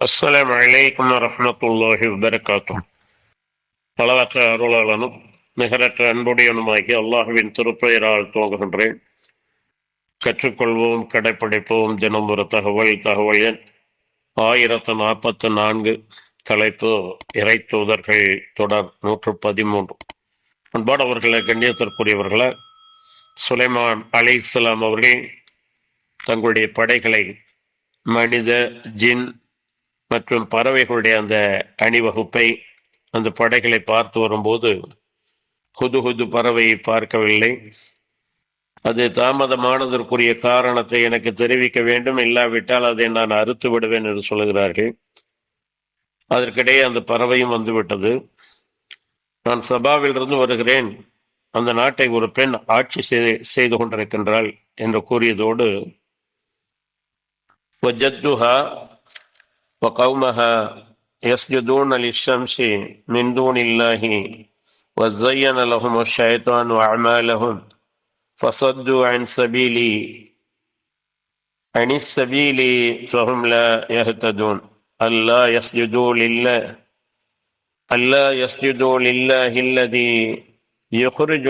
அஸ்லாம் அலைக்கும் வரஹ்மத்துல்லாஹி வபரகாத்தும் பலவற்ற அருளாளனும் நிகரற்ற அன்புடையனுமாகி அல்லாஹுவின் திருப்பெயரால் துவங்குகின்றேன் கற்றுக்கொள்வோம் கடைப்பிடிப்போம் தினம் ஒரு தகவல் தகவல் எண் ஆயிரத்து நாற்பத்து நான்கு தலைப்பு இறை தூதர்கள் தொடர் நூற்று பதிமூன்று அன்பானவர்களை கண்ணியத்திற்குரியவர்களை சுலைமான் அலை இஸ்லாம் அவர்கள் தங்களுடைய படைகளை மனித ஜின் மற்றும் பறவைகளுடைய அந்த அணிவகுப்பை அந்த படைகளை பார்த்து வரும்போது ஹுது ஹுது பறவையை பார்க்கவில்லை. அது தாமதமானதற்குரிய காரணத்தை எனக்கு தெரிவிக்க வேண்டும். இல்லாவிட்டால் அதை நான் அறுத்து விடுவேன் என்று சொல்கிறார்கள். அதற்கிடையே அந்த பறவையும் வந்துவிட்டது. நான் சபாவிலிருந்து வருகிறேன். அந்த நாட்டை ஒரு பெண் ஆட்சி செய்து செய்து கொண்டிருக்கின்றாள் என்று கூறியதோடு وقومها يسجدون للشمس من دون الله وزين لهم الشيطان أعمالهم فصدوا عن سبيل عن السبيل فهم لا يهتدون. ألا يسجدوا لله ألا يسجدوا لله الذي يخرج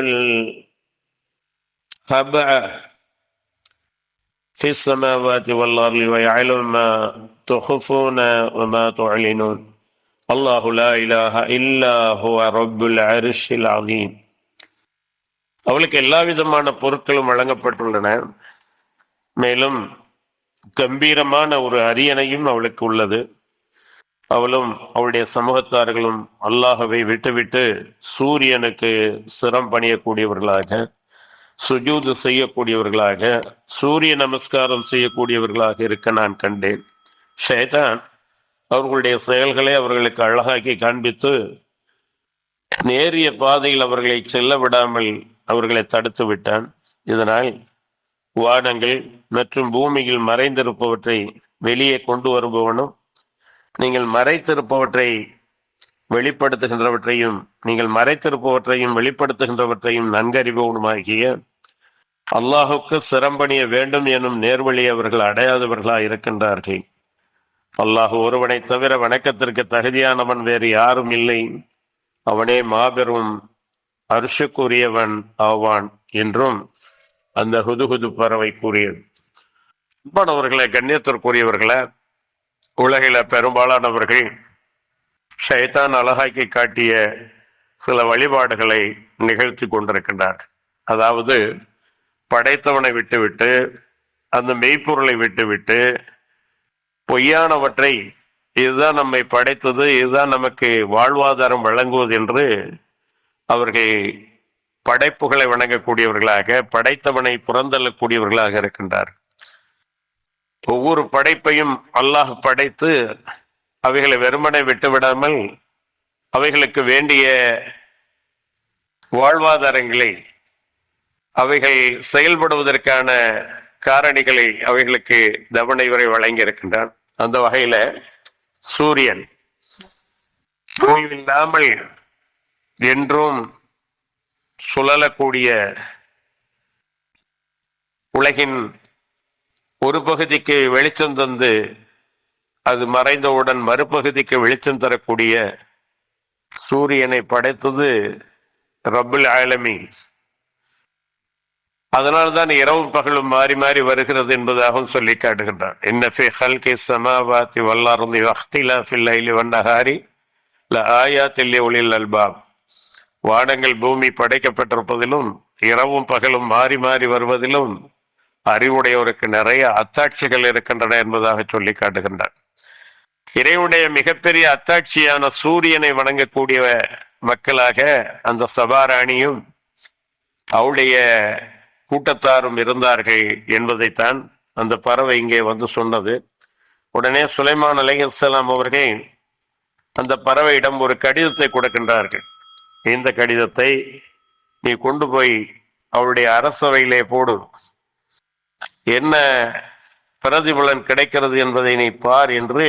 الخبأ في السماوات والأرض ويعلم ما تخفون وما تعلنون الله لا إله إلا هو رب العرش العظيم அவளுக்கு எல்லா விதமான பொருட்களும் வழங்கப்பட்டுள்ளன மேலும் கம்பீரமான ஒரு அரியணையும் அவளுக்கு உள்ளது அவளும் அவளுடைய சமூகத்தார்களும் அல்லாஹவை விட்டுவிட்டு சூரியனுக்கு சிரம் பணியக்கூடியவர்களாக சுஜூது செய்யக்கூடியவர்களாக சூரிய நமஸ்காரம் செய்யக்கூடியவர்களாக இருக்க நான் கண்டேன். ஷேதான் அவர்களுடைய செயல்களை அவர்களுக்கு அழகாக்கி காண்பித்து நேரிய பாதையில் அவர்களை செல்ல விடாமல் அவர்களை தடுத்து விட்டான். இதனால் வானங்கள் மற்றும் பூமியில் மறைந்திருப்பவற்றை வெளியே கொண்டு வருபவனும் நீங்கள் மறைத்திருப்பவற்றை வெளிப்படுத்துகின்றவற்றையும் நீங்கள் மறைத்திருப்பவற்றையும் வெளிப்படுத்துகின்றவற்றையும் நன்கறிபவனுமாகிய அல்லாஹுக்கு சிரம்பணிய வேண்டும் எனும் நேர்வழி அவர்கள் அடையாதவர்களா இருக்கின்றார்கள். அல்லாஹு ஒருவனை தவிர வணக்கத்திற்கு தகுதியானவன் வேறு யாரும் இல்லை. அவனே மாபெரும் அரிசுக்குரியவன் ஆவான் என்றும் அந்த ஹுதுகுது பறவை கூறியது. அன்பானவர்களை கண்ணியத்திற்குரியவர்களை உலகில பெரும்பாலானவர்கள் ஷைத்தான் அழகாக்கி காட்டிய சில வழிபாடுகளை நிகழ்த்தி கொண்டிருக்கின்றார். அதாவது படைத்தவனை விட்டுவிட்டு அந்த மெய்ப்பொருளை விட்டுவிட்டு பொய்யானவற்றை இதுதான் நம்மை படைத்தது இதுதான் நமக்கு வாழ்வாதாரம் வழங்குவது என்று அவர்கள் படைப்புகளை வணங்கக்கூடியவர்களாக படைத்தவனை புறந்தள்ளக்கூடியவர்களாக இருக்கின்றார். ஒவ்வொரு படைப்பையும் அல்லாஹ் படைத்து அவைகளை வெறுமனை விட்டுவிடாமல் அவைகளுக்கு வேண்டிய வாழ்வாதாரங்களை அவைகள் செயல்படுவதற்கான காரணிகளை அவைகளுக்கு தவணை வரை வழங்கி அந்த வகையில சூரியன் ஓய்வில்லாமல் என்றும் சுழலக்கூடிய உலகின் ஒரு பகுதிக்கு வெளிச்சம் தந்து அது மறைந்தவுடன் மறுபகுதிக்கு வெளிச்சம் தரக்கூடிய சூரியனை படைத்தது ரபுல் ஆலமி அதனால்தான் இரவும் பகலும் மாறி மாறி வருகிறது என்பதாகவும் சொல்லி காட்டுகின்றார். இன்னஃபி ஹல்கி சமாவாத்தி வல்லாருந்தி வஹ்திலா ஃபில்லைலி வண்ணஹாரி ல ஆயாத்தில்லி ஒளில் அல்பாப். வானங்கள் பூமி படைக்கப்பட்டிருப்பதிலும் இரவும் பகலும் மாறி மாறி வருவதிலும் அறிவுடையவருக்கு நிறைய அத்தாட்சிகள் இருக்கின்றன என்பதாக சொல்லி காட்டுகின்றார். இறைவனுடைய மிகப்பெரிய அத்தாட்சியான சூரியனை வணங்கக்கூடிய மக்களாக அந்த சபாராணியும் அவளுடைய கூட்டத்தாரும் இருந்தார்கள் என்பதைத்தான் அந்த பறவை இங்கே வந்து சொன்னது. உடனே சுலைமான் அலைஹலாம் அவர்கள் அந்த பறவையிடம் ஒரு கடிதத்தை கொடுக்கின்றார்கள். இந்த கடிதத்தை நீ கொண்டு போய் அவளுடைய அரசவையிலே போடு. என்ன பிரதிபலன் கிடைக்கிறது என்பதை நீ பார் என்று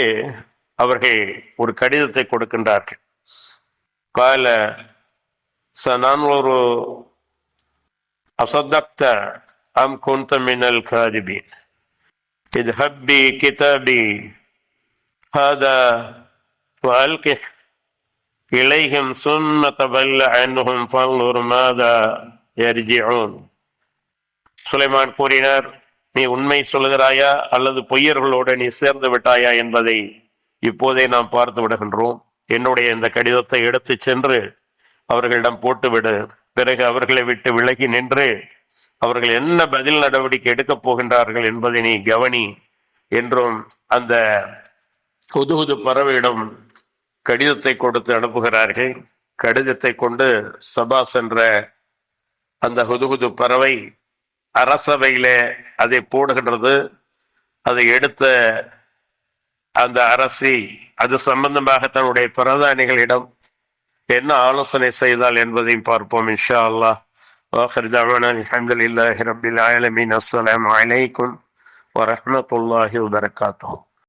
அவர்கள் ஒரு கடிதத்தை கொடுக்கின்றார்கள். கால ச நான் ஒரு அசதக்த அம் குந்த மினல் காதிபீன். இது ஹப்பி கிதாபி ஹாதா வாழ்க்கை இலைகம் சும்ம தபல்ல அன்னும் மாதா எரிஜியோன் சுலைமான் கூறினார் நீ உண்மை சொல்லுகிறாயா அல்லது பொய்யர்களோடு நீ சேர்ந்து விட்டாயா என்பதை இப்போதே நாம் பார்த்து விடுகின்றோம். என்னுடைய இந்த கடிதத்தை எடுத்து சென்று அவர்களிடம் போட்டுவிடு. பிறகு அவர்களை விட்டு விலகி நின்று அவர்கள் என்ன பதில் நடவடிக்கை எடுக்கப் போகின்றார்கள் என்பதை நீ கவனி என்றும் அந்த புதுகுது பறவையிடம் கடிதத்தை கொடுத்து அனுப்புகிறார்கள். கடிதத்தை கொண்டு சபா சென்ற அந்த ஹுதுகுது பறவை அரசவையிலே அதை போடுகின்றது அதை எடுத்த அந்த அரசி அது சம்பந்தமாக தன்னுடைய பிரதானிகளிடம் என்ன ஆலோசனை செய்தால் என்பதையும் பார்ப்போம் இன்ஷா அல்லாஹ் واخر دعوانا الحمد لله رب العالمين السلام عليكم ورحمه الله وبركاته